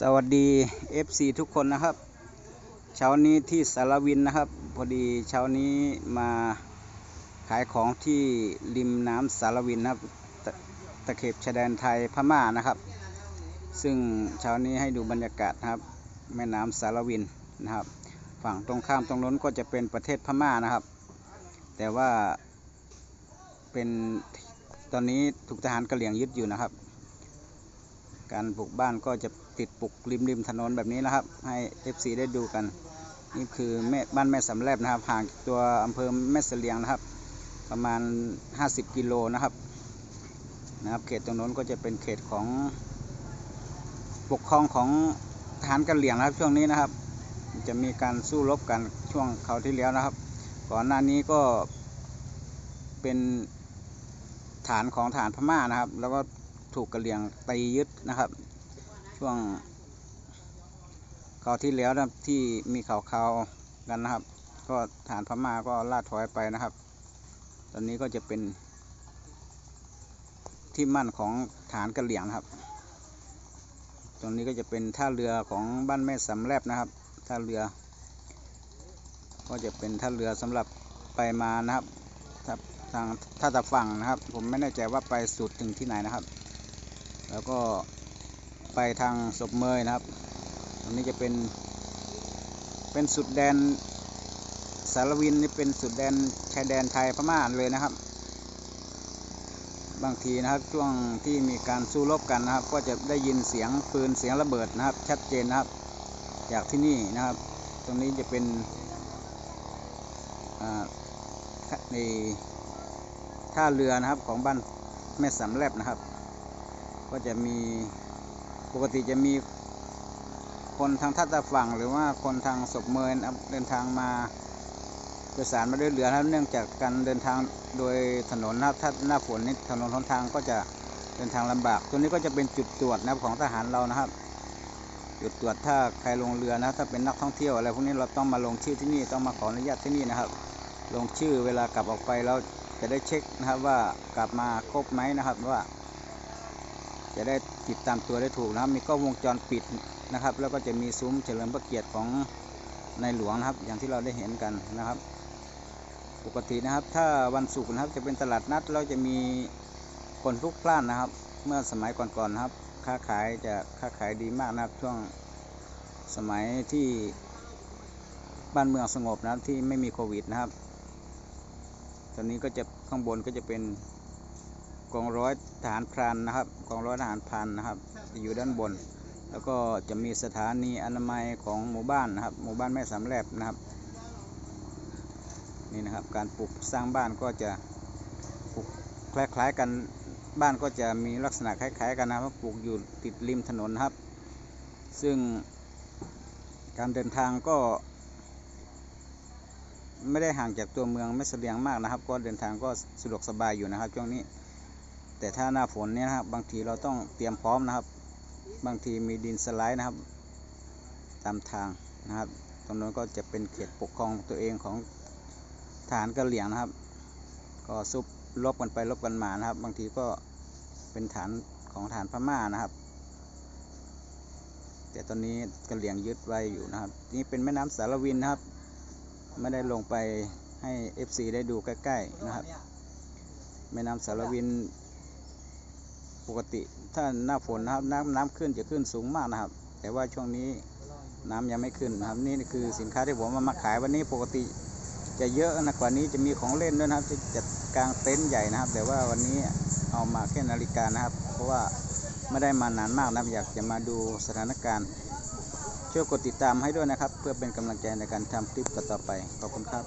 สวัสดี FC ทุกคนนะครับ เช้านี้ที่สารวินนะครับ พอดีเช้านี้มาขายของที่ริมน้ำสารวินนะครับตะตะเข็บชายแดนไทยพม่านะครับ ซึ่งเช้านี้ให้ดูบรรยากาศนะครับ แม่น้ำสารวินนะครับ ฝั่งตรงข้ามตรงนู้นก็จะเป็นประเทศพม่านะครับ แต่ว่าเป็นตอนนี้ถูกทหารกะเหรี่ยงยึดอยู่นะครับ การปลูกบ้านก็จะ ติดปลูกริมริมถนนแบบนี้นะครับ ให้ FC ได้ดูกัน นี่คือแม่บ้านแม่สำแลบนะครับห่างตัวอำเภอแม่เสลียงนะครับ ประมาณ 50 กิโลนะครับนะครับเขตตรงนู้นก็จะเป็นเขตของปกครองของทหารกะเหรี่ยงนะครับช่วงนี้นะครับ จะมีการสู้รบกันช่วงเขาที่แล้วนะครับ ก่อนหน้านี้ก็เป็นฐานของฐานพม่านะครับ แล้วก็ถูกกระเหลี่ยงตียึดนะครับ ช่วงคราวที่แล้วนะที่มีข่าวข่าวกันนะครับ ก็ฐานพม่าก็ล่าถอยไปนะครับ ตอนนี้ก็จะเป็น ที่มั่นของฐานกระเหลี่ยงครับ ตรงนี้ก็จะเป็นท่าเรือของบ้านแม่สำแลบนะครับ ท่าเรือ ก็จะเป็นท่าเรือสำหรับไปมานะครับถ้าทางท่าตะฝั่งนะครับ ผมไม่แน่ใจว่าไปสุดถึงที่ไหนนะครับ แล้วก็ ไปทางศพเมยนะครับตรงนี้จะเป็น เป็นสุดแดนสารวินนี่เป็นสุดแดนชายแดนไทยพม่าเลยนะครับ บางทีนะครับช่วงที่มีการสู้รบกันนะครับ ก็จะได้ยินเสียงปืนเสียงระเบิดนะครับ ชัดเจนนะครับ จากที่นี่นะครับ ตรงนี้จะเป็นในท่าเรือนะครับของบ้านแม่สำแลบนะครับ ก็จะมี ปกติจะมีคนทางท่าตะฝั่ง หรือว่าคนทางศพเมินเดินทางมาโดยสารมาด้วยเรือนะครับเนื่องจากการเดินทางโดยถนนนะครับถ้าหน้าฝนนี่ถนนหนทางก็จะเดินทางลำบาก ตัวนี้ก็จะเป็นจุดตรวจนะครับของทหารเรานะครับ จุดตรวจถ้าใครลงเรือนะถ้าเป็นนักท่องเที่ยวอะไรพวกนี้เราต้องมาลงชื่อที่นี่ต้องมาขออนุญาตที่นี่นะครับ ลงชื่อเวลากลับออกไปเราจะได้เช็คนะครับว่ากลับมาครบไหมนะครับว่า จะได้ติดตามตัวได้ถูกนะครับ มีกล้องวงจรปิดนะครับ แล้วก็จะมีซุ้มเฉลิมพระเกียรติของในหลวงนะครับ อย่างที่เราได้เห็นกันนะครับ ปกตินะครับ ถ้าวันศุกร์นะครับจะเป็นตลาดนัดเราจะมีคนพลุกพล่านนะครับ เมื่อสมัยก่อนๆนะครับ ค้าขายจะค้าขายดีมากนะครับช่วงสมัยที่บ้านเมืองสงบนะครับที่ไม่มีโควิดนะครับ ตอนนี้ก็จะข้างบนก็จะเป็น กองร้อยทหารพรานนะครับกองร้อยทหารพรานนะครับจะอยู่ด้านบน แล้วก็จะมีสถานีอนามัยของหมู่บ้านนะครับ หมู่บ้านแม่สามแลบนะครับนี่นะครับการปลูกสร้างบ้านก็จะปลูกคล้ายๆกันบ้านก็จะมีลักษณะคล้ายๆกันนะครับปลูกอยู่ติดริมถนนนครับ ซึ่งการเดินทางก็ไม่ได้ห่างจากตัวเมืองไม่เสลียงมากนะครับ ก็เดินทางก็สะดวกสบายอยู่นะครับช่วงนี้ แต่ถ้าหน้าฝนเนี่ยนะครับบางทีเราต้องเตรียมพร้อมนะครับ บางทีมีดินสไลด์นะครับ ตามทางนะครับตรงนั้นก็จะเป็นเขตปกครองตัวเองของทหารกะเหลี่ยงนะครับ ก็ซุบลบกันไปลบกันมานะครับ บางทีก็เป็นฐานของฐานพม่านะครับ แต่ตอนนี้กะเหลี่ยงยึดไว้อยู่นะครับ นี่เป็นแม่น้ำสารวินนะครับ ไม่ได้ลงไปให้ FC ได้ดูใกล้ๆนะครับ แม่น้ำสารวิน ปกติถ้าหน้าฝนนะครับน้ำน้ำขึ้นจะขึ้นสูงมากนะครับ แต่ว่าช่วงนี้น้ำยังไม่ขึ้นนะครับนี่คือสินค้าที่ผมมามาขายวันนี้ปกติจะเยอะนะกว่านี้จะมีของเล่นด้วยนะครับจะจัดกลางเต็นท์ใหญ่นะครับ แต่ว่าวันนี้เอามาแค่นาฬิกานะครับ เพราะว่าไม่ได้มานานมากนะครับอยากจะมาดูสถานการณ์ช่วยกดติดตามให้ด้วยนะครับ เพื่อเป็นกำลังใจในการทำคลิปต่อๆไปขอบคุณครับ